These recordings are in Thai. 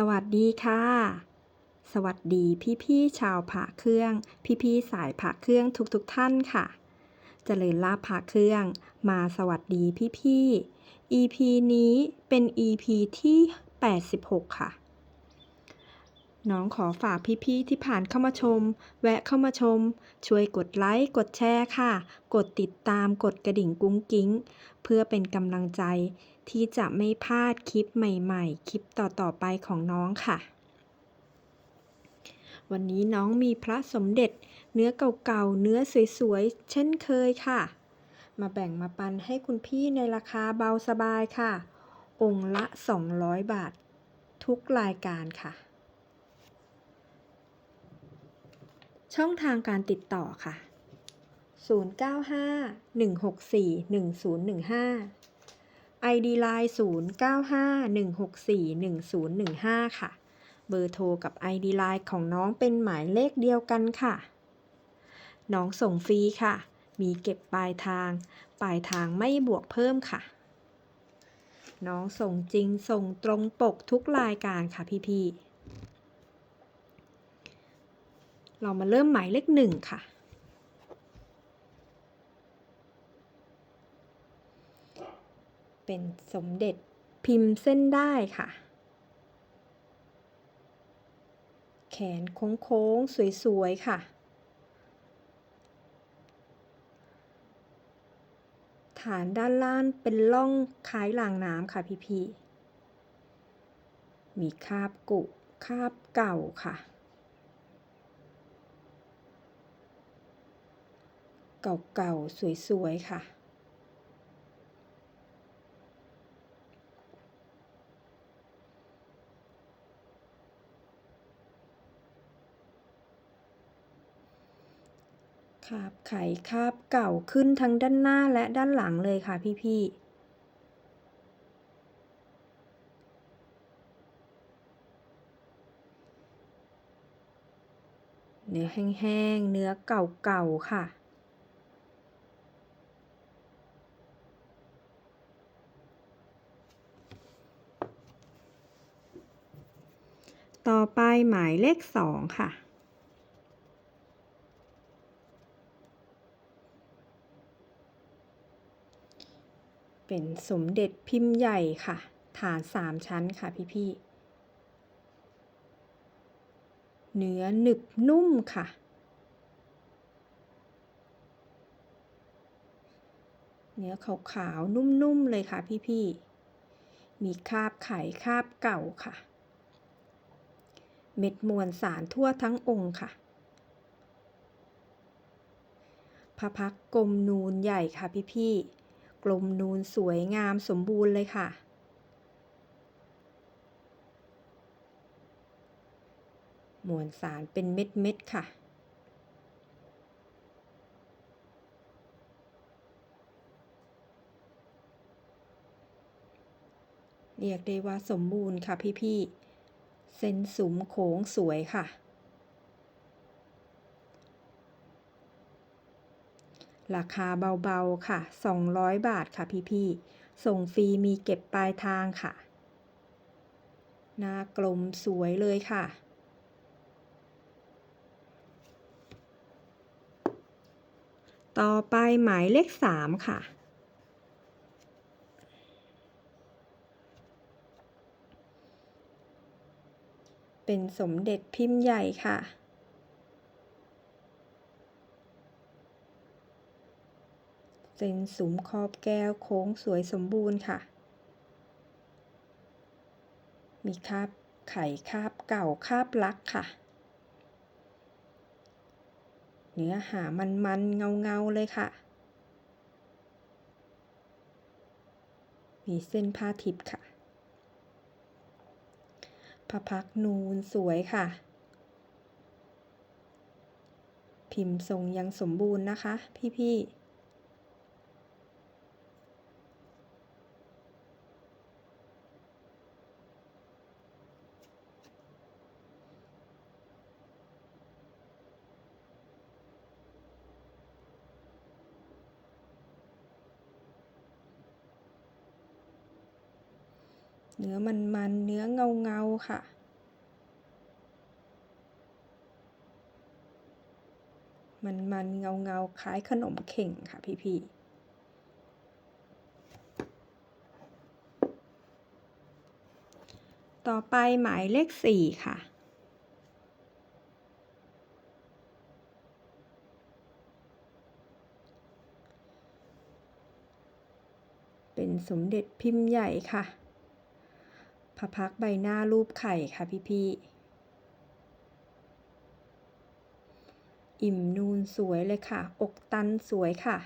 สวัสดีค่ะ สวัสดีพี่ๆชาวผ่าเครื่อง พี่ๆสายผ่าเครื่องทุกๆท่านค่ะ เจริญลาภผาเครื่อง มาสวัสดีพี่ๆ EP นี้เป็น EP ที่ 86 ค่ะ น้องขอฝากพี่ๆที่ผ่านเข้ามาชม แวะเข้ามาชม ช่วยกดไลค์กดแชร์ค่ะ กดติดตามกดกระดิ่งกุ้งกิ้ง เพื่อเป็นกำลังใจ ที่จะไม่พลาดคลิปใหม่ๆ คลิปต่อๆไปของน้องค่ะ วันนี้น้องมีพระสมเด็จ เนื้อเก่าๆ เนื้อสวยๆ เช่นเคยค่ะ มาแบ่งมาปันให้คุณพี่ในราคาเบาสบายค่ะ องค์ละ 200 บาท ทุกรายการค่ะ ช่องทางการติดต่อค่ะ 095 164 1015 ID Line 095 164 1015 ค่ะ เบอร์โทรกับ ID Line ของน้องเป็นหมายเลขเดียวกันค่ะ น้องส่งฟรีค่ะ มีเก็บปลายทาง ปลายทางไม่บวกเพิ่มค่ะ น้องส่งจริงส่งตรงปกทุกรายการค่ะพี่ๆเรามาเริ่มหมายเลขหนึ่งค่ะ เป็นสมเด็จพิมพ์เส้นได้ค่ะ แขนโค้งๆ สวยๆ ค่ะ ฐานด้านล่างเป็นร่องคล้ายรางน้ำค่ะพี่ๆ มีคาบกุคาบเก่าค่ะเก่าๆ สวย ๆ ค่ะ คาบไข่คาบเก่าขึ้นทั้งด้านหน้าและด้านหลังเลยค่ะพี่ๆเนื้อแห้งๆ เนื้อเก่าๆ ค่ะ ต่อไปหมายเลขสองค่ะ เป็นสมเด็จพิมพ์ใหญ่ค่ะ ฐานสามชั้นค่ะพี่ๆ เนื้อหนึบนุ่มค่ะ เนื้อขาวๆ นุ่มๆ เลยค่ะพี่ๆ มีคาบไข่คาบเก่าค่ะ เม็ดมวลสารทั่วทั้งองค์ค่ะพระพักตร์กลมนูนใหญ่ค่ะพี่ๆ กลมนูนสวยงามสมบูรณ์เลยค่ะ มวลสารเป็นเม็ดๆค่ะ เรียกได้ว่าสมบูรณ์ค่ะพี่ๆเส้นสุมโค้งสวยค่ะ ราคาเบาๆค่ะ 200 บาทค่ะพี่ๆ ส่งฟรีมีเก็บปลายทางค่ะ หน้ากลมสวยเลยค่ะ ต่อไปหมายเลขสามค่ะ เป็นสมเด็จพิมพ์ใหญ่ค่ะ เส้นสุมขอบแก้วโค้งสวยสมบูรณ์ค่ะ มีคาบไข่คาบเก่าคาบลักค่ะ เนื้อหามันๆ เงา ๆ เลยค่ะ มีเส้นผ้าทิพย์ค่ะพระพักนูนสวยค่ะ พิมพ์ทรงยังสมบูรณ์นะคะ พี่ๆ เนื้อมันมันเนื้อเงาเงาค่ะ มันมันเงาเงาคล้ายขนมเข่งค่ะพี่พี่ต่อไปหมายเลขสี่ค่ะ เป็นสมเด็จพิมพ์ใหญ่ค่ะ พระพักใบหน้ารูปไข่ค่ะพี่ๆอิ่มนูนสวยเลยค่ะ อกตันสวยค่ะ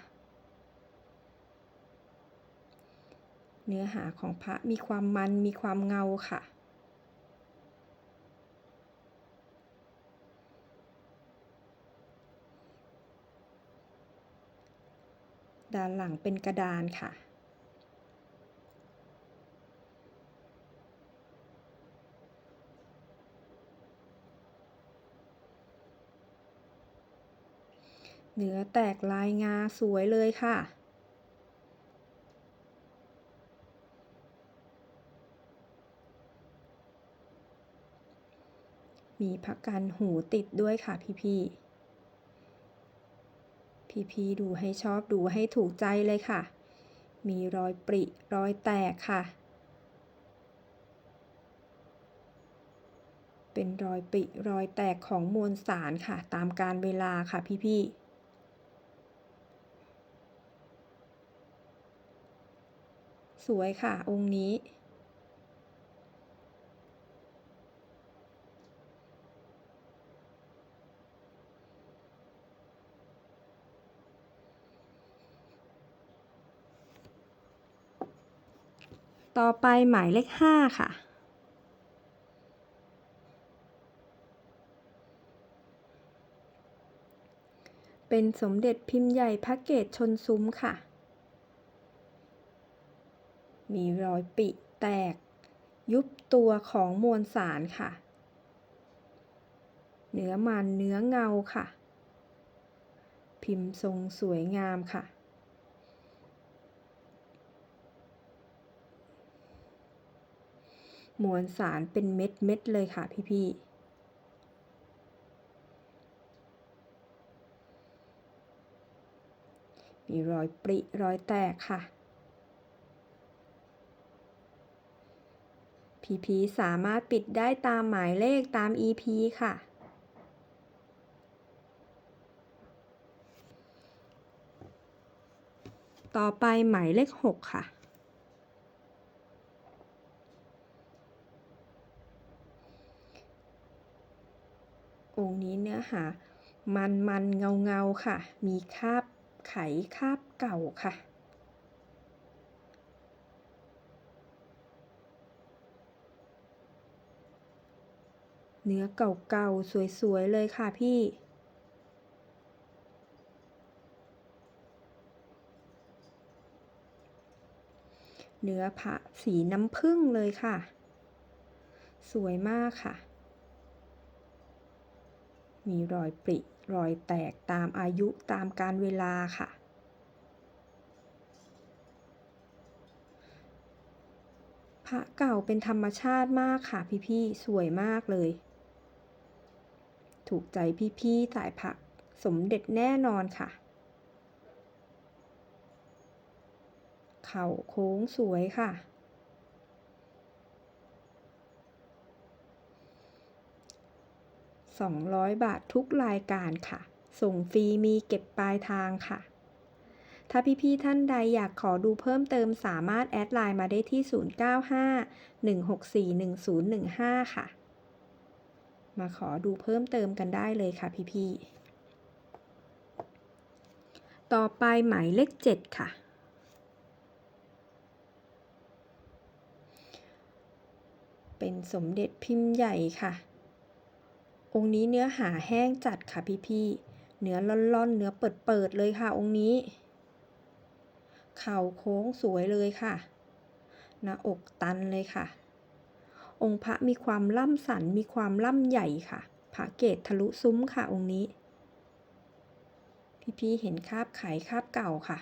เนื้อหาของพระมีความมันมีความเงาค่ะ ด้านหลังเป็นกระดานค่ะ เนื้อแตกลายงาสวยเลยค่ะ มีพักกันหูติดด้วยค่ะพี่ๆพี่ๆดูให้ชอบดูให้ถูกใจเลยค่ะ มีรอยปริรอยแตกค่ะเป็นรอยปริรอยแตกของมวลสารค่ะ ตามการเวลาค่ะพี่ๆ สวยค่ะองค์นี้ ต่อไปหมายเลขห้าค่ะเป็นสมเด็จพิมพ์ใหญ่พระเกตชนซุ้มค่ะ มีรอยปิแตก ยุบตัวของมวลสารค่ะ เนื้อมันเนื้อเงาค่ะ พิมพ์ทรงสวยงามค่ะ มวลสารเป็นเม็ดเม็ดเลยค่ะพี่ๆมีรอยปริรอยแตกค่ะ PP สามารถปิดได้ตามหมายเลขตาม EP ค่ะ ต่อไปหมายเลข 6 ค่ะ องค์นี้เนื้อหามันมันเงาเงาค่ะ มีคราบไขคราบเก่าค่ะ เนื้อเก่าๆ สวยๆ เลยค่ะพี่ เนื้อพระสีน้ำผึ้งเลยค่ะ สวยมากค่ะ มีรอยปริ รอยแตกตามอายุตามการเวลาค่ะพระเก่าเป็นธรรมชาติมากค่ะพี่ๆ สวยมากเลย ถูกใจพี่ๆสายพระสมเด็จแน่นอนค่ะ เข่าโค้งสวยค่ะ 200 บาททุกรายการค่ะ ส่งฟรีมีเก็บปลายทางค่ะ ถ้าพี่ๆท่านใดอยากขอดูเพิ่มเติมสามารถแอดไลน์มาได้ที่ 0951641015 ค่ะ มาขอดูเพิ่มเติมกันได้เลยค่ะพี่ๆ ต่อไปหมายเลข 7 ค่ะ เป็นสมเด็จพิมพ์ใหญ่ค่ะ องค์นี้เนื้อหาแห้งจัดค่ะพี่ๆ เนื้อล่อนๆ เนื้อเปิดๆ เลยค่ะองค์นี้ เข่าโค้งสวยเลยค่ะ หน้าอกตันเลยค่ะ องค์พระมีความล่ำสันมีความล่ำใหญ่ค่ะพระเกตทะลุซุ้มค่ะองค์นี้ พี่ๆเห็นคาบไขคาบเก่าค่ะ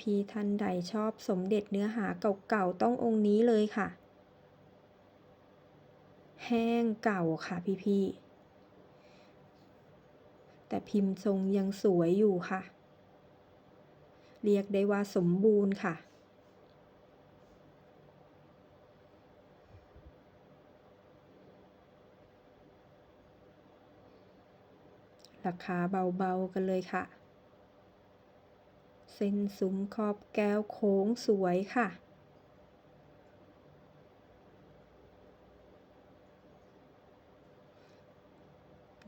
พี่ๆท่านใดชอบสมเด็จเนื้อหาเก่าๆต้ององค์นี้เลยค่ะ แห้งเก่าค่ะพี่ๆแต่พิมพ์ทรงยังสวยอยู่ค่ะ เรียกได้ว่าสมบูรณ์ค่ะ ราคาเบาๆกันเลยค่ะ เส้นซุ้มขอบแก้วโค้งสวยค่ะ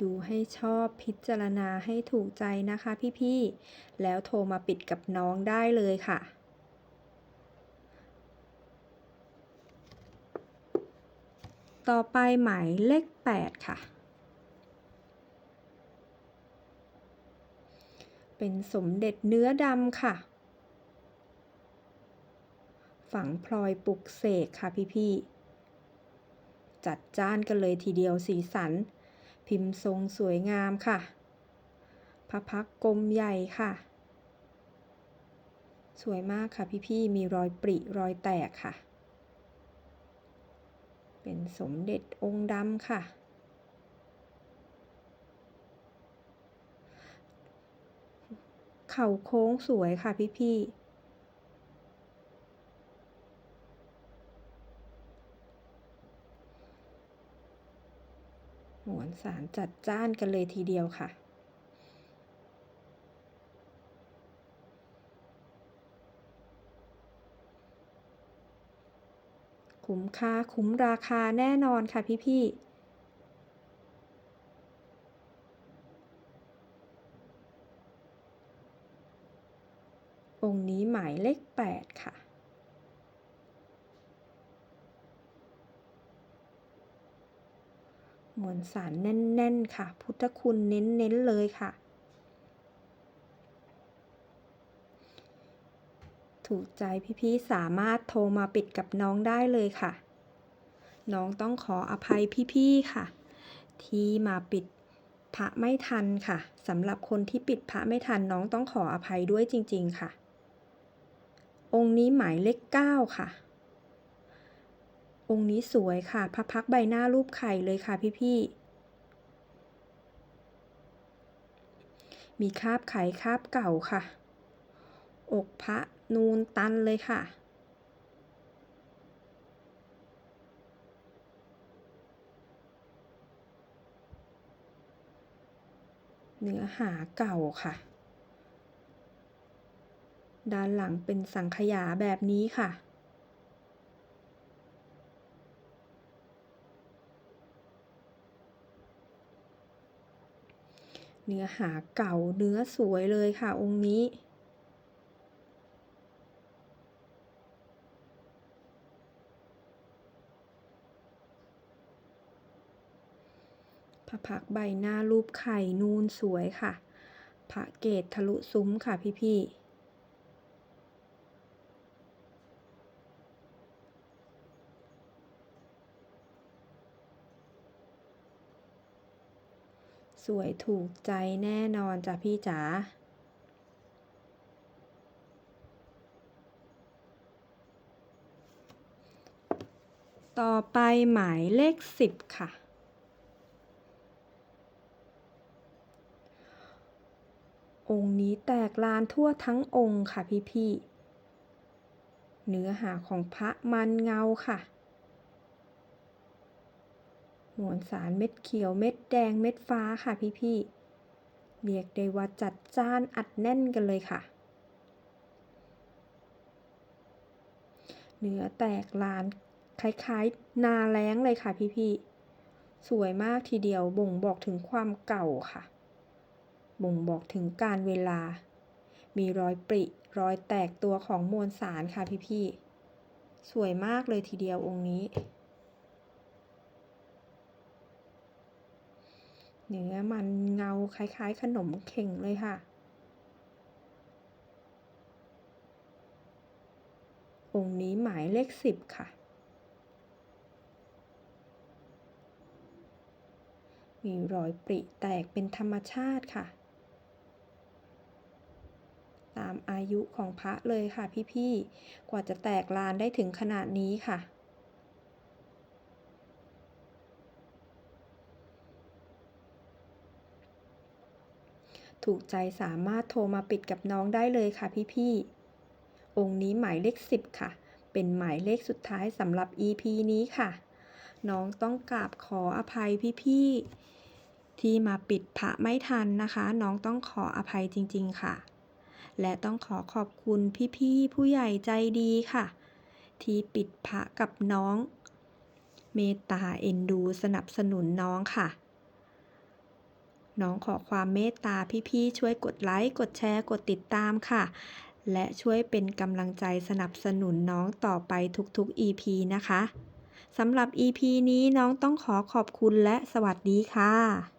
ดูให้ชอบพิจารณาให้ถูกใจนะคะพี่ๆ แล้วโทรมาปิดกับน้องได้เลยค่ะ ต่อไปหมายเลข 8 ค่ะเป็นสมเด็จเนื้อดำค่ะ ฝังพลอยปลุกเสกค่ะพี่ๆจัดจ้านกันเลยทีเดียวสีสัน พิมพ์ทรงสวยงามค่ะ พระพักกลมใหญ่ค่ะ สวยมากค่ะพี่ๆ มีรอยปริรอยแตกค่ะ เป็นสมเด็จองค์ดำค่ะ เข่าโค้งสวยค่ะพี่ๆ หมวน สารจัดจ้านกันเลยทีเดียวค่ะ คุ้มค่าคุ้มราคาแน่นอนค่ะพี่ๆองค์นี้หมายเลข 8 ค่ะ วลสารแน่น ๆ ค่ะ พุทธคุณเน้น ๆ เลยค่ะ ถูกใจพี่ ๆ สามารถโทรมาปิดกับน้องได้เลยค่ะ น้องต้องขออภัยพี่ ๆ ค่ะ ที่มาปิดพระไม่ทันค่ะสำหรับคนที่ปิดพระไม่ทันน้องต้องขออภัยด้วยจริง ๆ ค่ะ องค์นี้หมายเลข 9 ค่ะ องค์นี้สวยค่ะพระพักใบหน้ารูปไข่เลยค่ะพี่ๆ มีคาบไข่คาบเก่าค่ะ อกพระนูนตันเลยค่ะ เนื้อหาเก่าค่ะ ด้านหลังเป็นสังขยาแบบนี้ค่ะ เนื้อหาเก่าเนื้อสวยเลยค่ะองค์นี้ พระพักใบหน้ารูปไข่นูนสวยค่ะ พระเกตทะลุซุ้มค่ะพี่ๆ สวยถูกใจแน่นอนจ้ะพี่จ๋าต่อไปหมายเลข 10 ค่ะ องค์นี้แตกลานทั่วทั้งองค์ค่ะพี่ๆเนื้อหาของพระมันเงาค่ะ มวลสารเม็ดเขียวเม็ดแดงเม็ดฟ้าค่ะพี่ๆเรียกได้ว่าจัดจ้านอัดแน่นกันเลยค่ะ เนื้อแตกลานคล้ายๆ นาแล้งเลยค่ะพี่ๆสวยมากทีเดียวบ่งบอกถึงความเก่าค่ะ บ่งบอกถึงการเวลา มีรอยปริรอยแตกตัวของมวลสารค่ะพี่ๆสวยมากเลยทีเดียวองค์นี้ เนื้อมันเงาคล้าย ๆ ขนมเข่งเลยค่ะ องค์นี้หมายเลข10ค่ะ มีรอยปริแตกเป็นธรรมชาติค่ะ ตามอายุของพระเลยค่ะพี่ๆ กว่าจะแตกลานได้ถึงขนาดนี้ค่ะ ถูกใจสามารถโทรมาปิดกับน้องได้เลยค่ะพี่ๆ องค์นี้หมายเลข 10 ค่ะ เป็นหมายเลขสุดท้ายสำหรับ EP นี้ค่ะ น้องต้องกราบขออภัยพี่ๆ ที่มาปิดพระไม่ทันนะคะ น้องต้องขออภัยจริงๆค่ะ และต้องขอขอบคุณพี่ๆ ผู้ใหญ่ใจดีค่ะ ที่ปิดพระกับน้อง เมตตาเอ็นดูสนับสนุนน้องค่ะ น้องขอความเมตตาพี่ๆช่วยกดไลค์ กดแชร์ กดติดตามค่ะ และช่วยเป็นกำลังใจสนับสนุนน้องต่อไปทุกๆ EP นะคะสำหรับ EP นี้น้องต้องขอขอบคุณและสวัสดีค่ะ